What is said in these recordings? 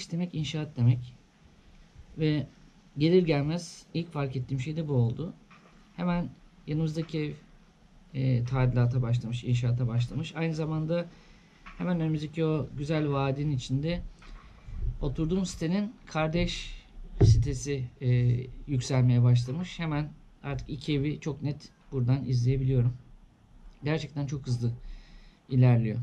Akış demek inşaat demek. Ve gelir gelmez ilk fark ettiğim şey de bu oldu. Hemen yanımızdaki ev e, tadilata başlamış, inşaata başlamış. Aynı zamanda hemen önümüzdeki o güzel vadinin içinde oturduğum sitenin kardeş sitesi e, yükselmeye başlamış. Hemen artık iki evi çok net buradan izleyebiliyorum. Gerçekten çok hızlı ilerliyor.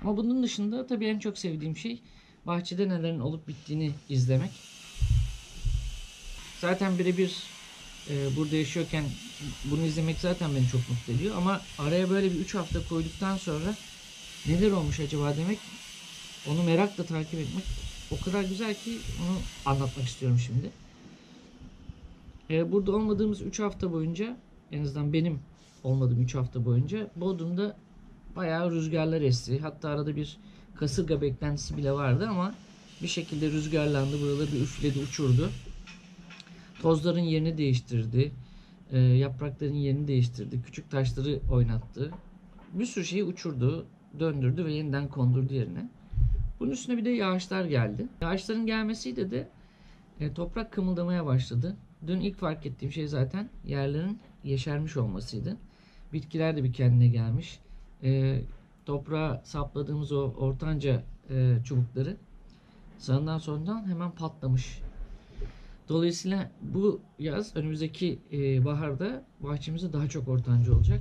Ama bunun dışında tabii en çok sevdiğim şey bahçede nelerin olup bittiğini izlemek. Zaten birebir e, burada yaşıyorken bunu izlemek zaten beni çok mutlu ediyor. Ama araya böyle bir 3 hafta koyduktan sonra neler olmuş acaba demek onu merakla takip etmek o kadar güzel ki onu anlatmak istiyorum şimdi. E, burada olmadığımız 3 hafta boyunca en azından benim olmadığım 3 hafta boyunca Bodrum'da bayağı rüzgarlar esti. Hatta arada bir kasırga beklentisi bile vardı ama bir şekilde rüzgarlandı. Buraları bir üfledi, uçurdu. Tozların yerini değiştirdi. e, yaprakların yerini değiştirdi. Küçük taşları oynattı. Bir sürü şeyi uçurdu, döndürdü ve yeniden kondurdu yerine. Bunun üstüne bir de yağışlar geldi. Yağışların gelmesiyle de e, toprak kımıldamaya başladı. Dün ilk fark ettiğim şey zaten yerlerin yeşermiş olmasıydı. Bitkiler de bir kendine gelmiş. E, toprağa sapladığımız o ortanca e, çubukları sağından solundan hemen patlamış. Dolayısıyla bu yaz önümüzdeki e, baharda bahçemizde daha çok ortanca olacak.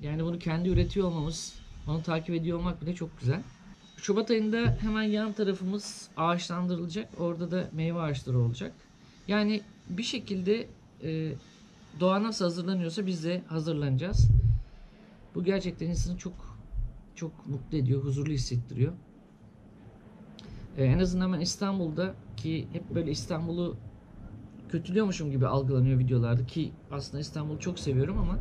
Yani bunu kendi üretiyor olmamız, onu takip ediyor olmak bile çok güzel. Şubat ayında hemen yan tarafımız ağaçlandırılacak. Orada da meyve ağaçları olacak. Yani bir şekilde e, doğa nasıl hazırlanıyorsa biz de hazırlanacağız. Bu gerçekten insanı çok çok mutlu ediyor, huzurlu hissettiriyor. E, en azından ben İstanbul'da ki hep böyle İstanbul'u kötülüyormuşum gibi algılanıyor videolarda ki aslında İstanbul'u çok seviyorum ama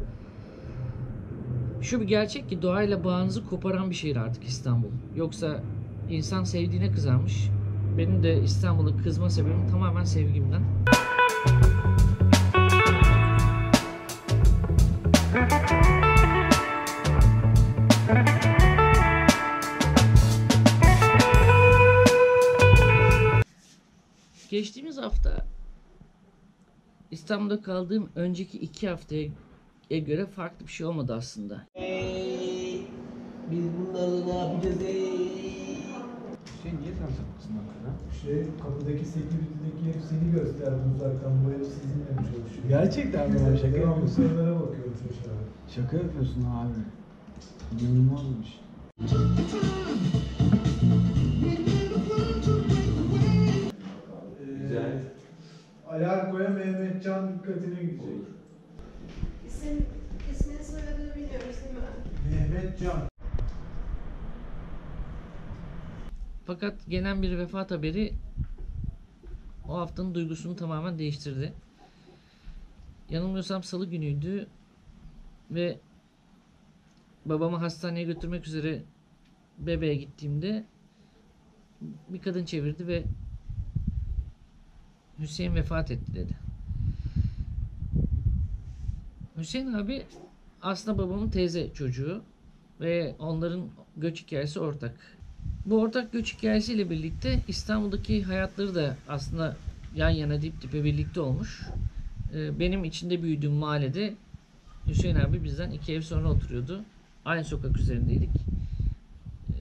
şu bir gerçek ki doğayla bağınızı koparan bir şehir artık İstanbul. Yoksa insan sevdiğine kızarmış. Benim de İstanbul'a kızma sebebim tamamen sevgimden. Geçtiğimiz hafta İstanbul'da kaldığım önceki iki haftaya göre farklı bir şey olmadı aslında. Biz bunlarla ne yapacağız ey? Şey niye sen sapıksın hakikaten? Şey kapıdaki security'deki herif seni gösterdi uzaktan bu herif sizinle mi çalışıyor? Gerçekten mi? Şaka Devamlı yapıyorsun. sorulara bakıyorum çocuğa. Şaka yapıyorsun abi. İnanılmazmış. Güzel. Alarko'ya Mehmetcan dikkatine gidecek. İsim, ismini soyadını biliyoruz değil mi? Mehmetcan. Fakat gelen bir vefat haberi o haftanın duygusunu tamamen değiştirdi. Yanılmıyorsam salı günüydü ve babamı hastaneye götürmek üzere bebeğe gittiğimde bir kadın çevirdi ve Hüseyin vefat etti dedi. Hüseyin abi aslında babamın teyze çocuğu ve onların göç hikayesi ortak. Bu ortak göç hikayesiyle birlikte İstanbul'daki hayatları da aslında yan yana dip dipe birlikte olmuş. Ee, Benim içinde büyüdüğüm mahallede Hüseyin abi bizden iki ev sonra oturuyordu. Aynı sokak üzerindeydik. Ee,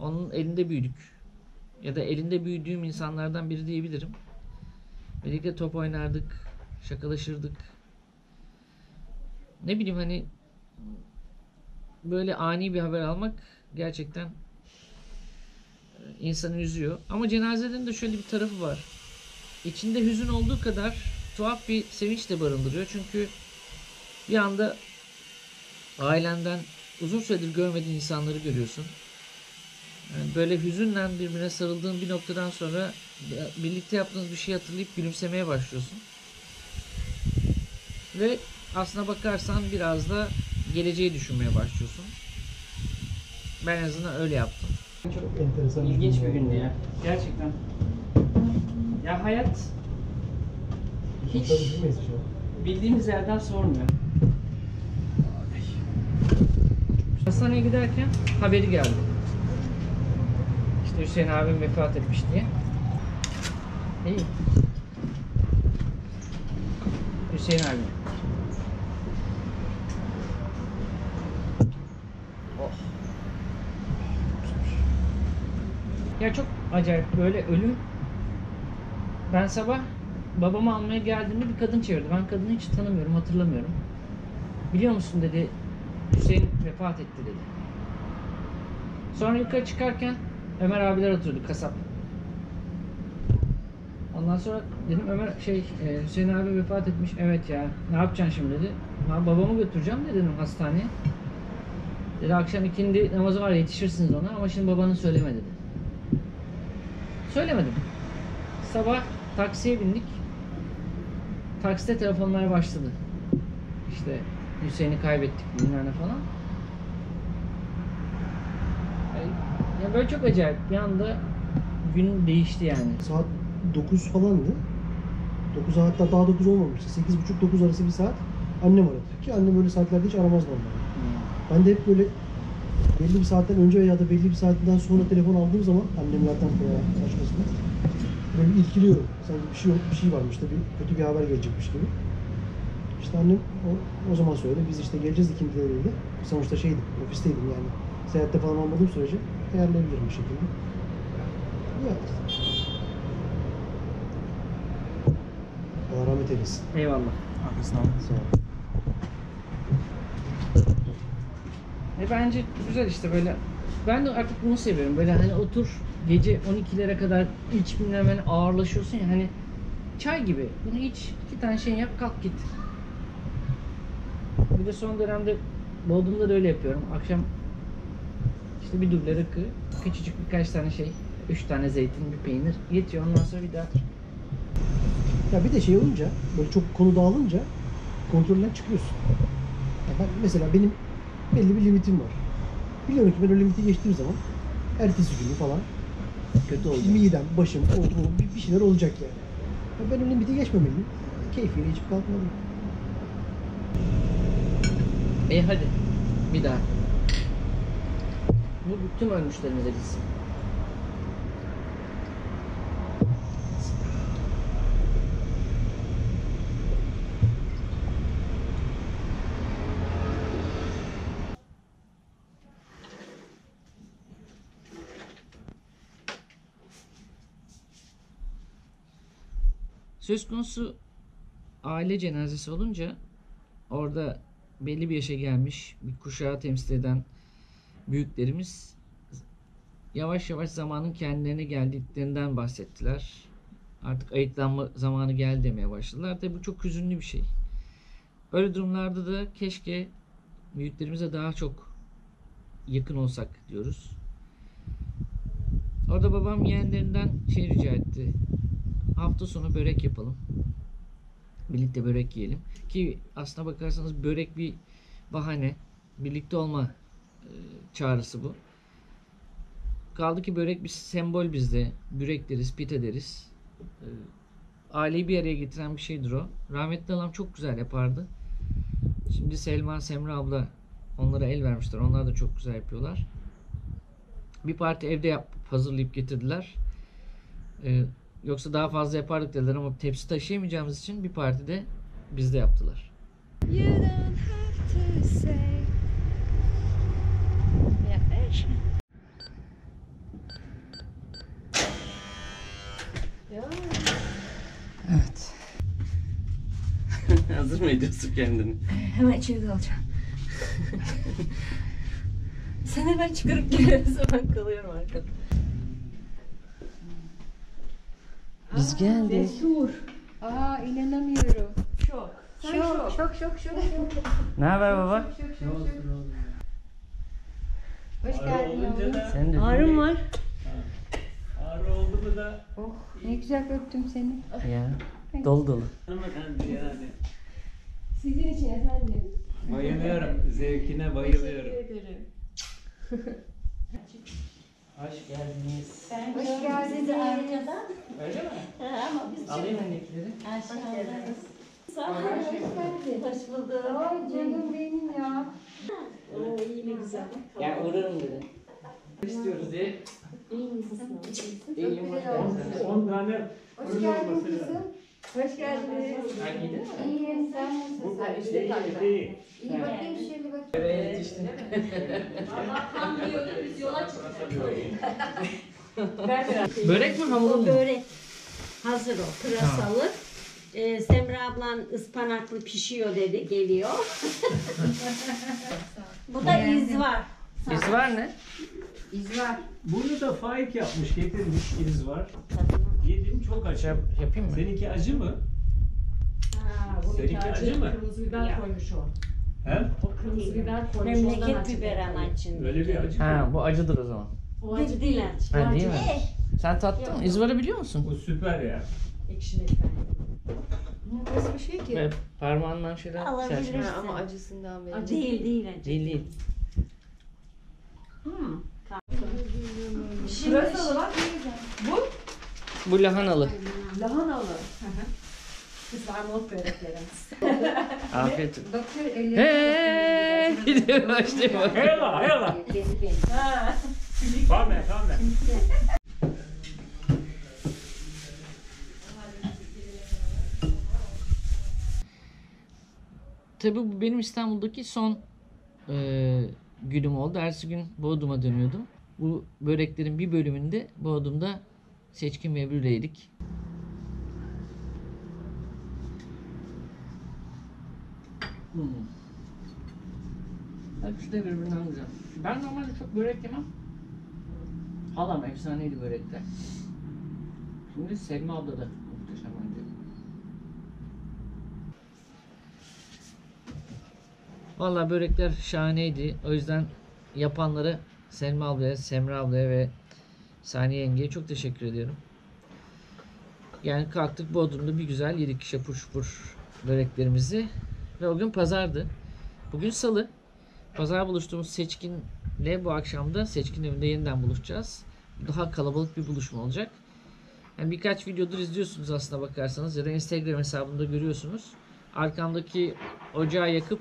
Onun elinde büyüdük. Ya da elinde büyüdüğüm insanlardan biri diyebilirim. Birlikte top oynardık, şakalaşırdık. Ne bileyim hani böyle ani bir haber almak gerçekten insanı üzüyor. Ama cenazelerin de şöyle bir tarafı var. İçinde hüzün olduğu kadar tuhaf bir sevinç de barındırıyor. Çünkü bir anda ailenden uzun süredir görmediğin insanları görüyorsun. Yani böyle hüzünle birbirine sarıldığın bir noktadan sonra birlikte yaptığınız bir şey hatırlayıp gülümsemeye başlıyorsun. Ve aslına bakarsan biraz da geleceği düşünmeye başlıyorsun. Ben en azından öyle yaptım. Çok enteresan İlginç bir gün gündü ya. Gerçekten. Ya hayat hiç bildiğimiz yerden sormuyor. Hastaneye giderken haberi geldi. İşte Hüseyin abim vefat etmiş diye. İyi. Hüseyin abi. Oh. Ya çok acayip böyle ölüm. Ben sabah babamı almaya geldiğimde bir kadın çevirdi. Ben kadını hiç tanımıyorum, hatırlamıyorum. Biliyor musun dedi, Hüseyin vefat etti dedi. Sonra yukarı çıkarken Ömer abiler oturdu kasap. Ondan sonra dedim Ömer şey e, Hüseyin abi vefat etmiş. Evet ya. Ne yapacaksın şimdi dedi. Ha, babamı götüreceğim de dedim hastaneye. Dedi akşam ikindi namazı var yetişirsiniz ona ama şimdi babanın söyleme dedi. Söylemedim. Sabah taksiye bindik. Takside telefonlar başladı. İşte Hüseyin'i kaybettik bilmem falan. Ya böyle çok acayip. Bir anda gün değişti yani. Saat 9 falandı. 9 hatta daha 9 olmamıştı. 8.30-9 arası bir saat annem aradı. Ki annem böyle saatlerde hiç aramaz normalde. Ben de hep böyle belli bir saatten önce ya da belli bir saatten sonra telefon aldığım zaman annemlerden veya başkasından böyle bir irkiliyorum. Sanki bir şey yok, bir şey varmış da bir kötü bir haber gelecekmiş gibi. İşte annem o, o zaman söyledi. Biz işte geleceğiz ikindileriyle. Sonuçta şeydim, ofisteydim yani. Seyahatte falan olmadığım sürece ayarlayabilirim bir şekilde. Ya. Allah rahmet eylesin. Eyvallah. Arkasından. Sağ ol. E bence güzel işte böyle. Ben de artık bunu seviyorum. Böyle hani otur gece 12'lere kadar iç bilmem ne ağırlaşıyorsun ya hani çay gibi. Bunu iç, iki tane şey yap, kalk git. Bir de son dönemde Bodrum'da da öyle yapıyorum. Akşam işte bir duble rakı, küçücük birkaç tane şey, üç tane zeytin, bir peynir yetiyor. Ondan sonra bir daha Ya bir de şey olunca, böyle çok konu dağılınca kontrolden çıkıyorsun. Ya ben mesela benim belli bir limitim var. Biliyorum ki ben o limiti geçtiğim zaman ertesi günü falan kötü oldu. midem, başım, o, bu, bir- bir şeyler olacak yani. Ya ben o limiti geçmemeliyim. Keyfiyle içip kalkmalıyım. E hadi bir daha. Bu tüm ölmüşlerimize gitsin. Söz konusu aile cenazesi olunca orada belli bir yaşa gelmiş bir kuşağı temsil eden büyüklerimiz yavaş yavaş zamanın kendilerine geldiklerinden bahsettiler. Artık ayıklanma zamanı geldi demeye başladılar. Tabi bu çok hüzünlü bir şey. Öyle durumlarda da keşke büyüklerimize daha çok yakın olsak diyoruz. Orada babam yeğenlerinden şey rica etti. Hafta sonu börek yapalım. Birlikte börek yiyelim. Ki aslına bakarsanız börek bir bahane. Birlikte olma e, çağrısı bu. Kaldı ki börek bir sembol bizde. Börek deriz, pite deriz. E, aileyi bir araya getiren bir şeydir o. Rahmetli halam çok güzel yapardı. Şimdi Selma, Semra abla onlara el vermişler. Onlar da çok güzel yapıyorlar. Bir parti evde yap, hazırlayıp getirdiler. E, Yoksa daha fazla yapardık dediler ama tepsi taşıyamayacağımız için bir partide bizde yaptılar. You don't have to say. Ya eş. Evet. Hazır mı ediyorsun kendini? Hemen içeri dalacağım. Sen hemen çıkarıp geliyorsun ben kalıyorum arkada. Biz geldik. Destur. Aa inanamıyorum. Şok. Şok. Şok şok şok şok. Ne haber baba? Hoş geldin. Sen de Ağrım var. Ağrı oldu mu da Oh ne güzel öptüm seni. Ya. Dolu dolu. hanımefendi yani. Sizin için efendim. Bayılıyorum. Zevkine bayılıyorum. ederim. Hoş geldiniz. Hoş geldiniz. Öyle mi? Ama biz Alayım öndekileri. aşağıdayız. Sağ olun. Hoş. Hoş bulduk. Ay canım benim ya. Oo, iyi ne güzel. Ya uğrarım dedi. İstiyoruz diye İyiyim, hoş geldiniz. 10 tane Hoş geldin kızım. Hoş geldiniz. Hangi İyiyim sen nasılsın? Bu işte iyi, iyi. İyi bakayım şöyle bak. Yetiştin. Börek mi hamur O mu? börek hazır o pırasalı. Ee, Semra ablan ıspanaklı pişiyor dedi geliyor. Bu da iz var. İz var ne? İz var. Bunu da Faik yapmış, getirmiş. İz var. Yedim çok acı. Şey yap- yapayım mı? Seninki acı mı? Seninki acı mı? Kırmızı biber koymuş o. He? O kırmızı biber koymuş. ondan Memleket acı. biber ama içinde. Öyle bir acı. Ha bu acıdır o zaman. O acı Değil. Ha değil mi? Sen tattın mı? İzvarı biliyor musun? Bu süper ya. Ekşimekten. Nasıl bir şey ki? Ve parmağından şeyler Alabilirsin. serçe- Ha, ama acısından belli. Değil değil acı. Değil değil. Pırasalı bak. Bu Bu lahanalı. lahanalı. Biz armut börekleri. Afiyet olsun. Bakıyor elleri. Hey, gidiyor başlıyor. Hela, hela. Fame, fame. Tabii bu benim İstanbul'daki son e, günüm oldu. Ertesi gün Bodrum'a dönüyordum. Bu böreklerin bir bölümünde Bodrum'da Seçkin ve yedik. Hmm. Hepsi de birbirinden güzel. Ben normalde çok börek yemem. Halam efsaneydi börekler. Şimdi Selma abla da muhteşem bence. Vallahi börekler şahaneydi. O yüzden yapanlara Selma ablaya, Semra ablaya ve Saniye yengeye çok teşekkür ediyorum. Yani kalktık Bodrum'da bir güzel yedik şapur şupur böreklerimizi. Ve o gün pazardı. Bugün salı. Pazar buluştuğumuz Seçkin'le bu akşam da Seçkin evinde yeniden buluşacağız. Daha kalabalık bir buluşma olacak. Yani birkaç videodur izliyorsunuz aslında bakarsanız ya da Instagram hesabında görüyorsunuz. Arkamdaki ocağı yakıp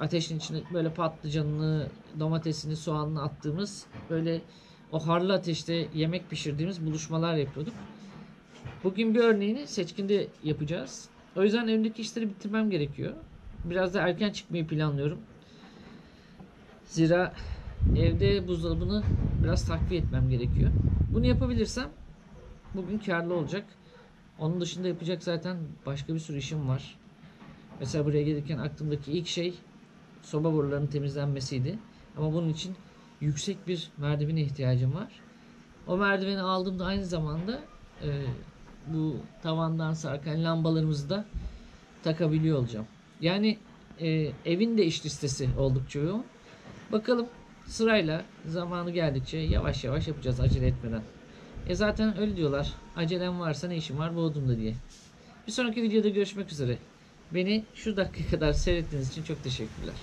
ateşin içine böyle patlıcanını, domatesini, soğanını attığımız böyle o harlı ateşte yemek pişirdiğimiz buluşmalar yapıyorduk. Bugün bir örneğini seçkinde yapacağız. O yüzden evimdeki işleri bitirmem gerekiyor. Biraz da erken çıkmayı planlıyorum. Zira evde buzdolabını biraz takviye etmem gerekiyor. Bunu yapabilirsem bugün karlı olacak. Onun dışında yapacak zaten başka bir sürü işim var. Mesela buraya gelirken aklımdaki ilk şey soba borularının temizlenmesiydi. Ama bunun için yüksek bir merdivene ihtiyacım var. O merdiveni aldığımda aynı zamanda e, bu tavandan sarkan lambalarımızı da takabiliyor olacağım. Yani e, evin de iş listesi oldukça yoğun. Bakalım sırayla zamanı geldikçe yavaş yavaş yapacağız acele etmeden. E zaten öyle diyorlar. Acelem varsa ne işim var Bodrum'da diye. Bir sonraki videoda görüşmek üzere. Beni şu dakika kadar seyrettiğiniz için çok teşekkürler.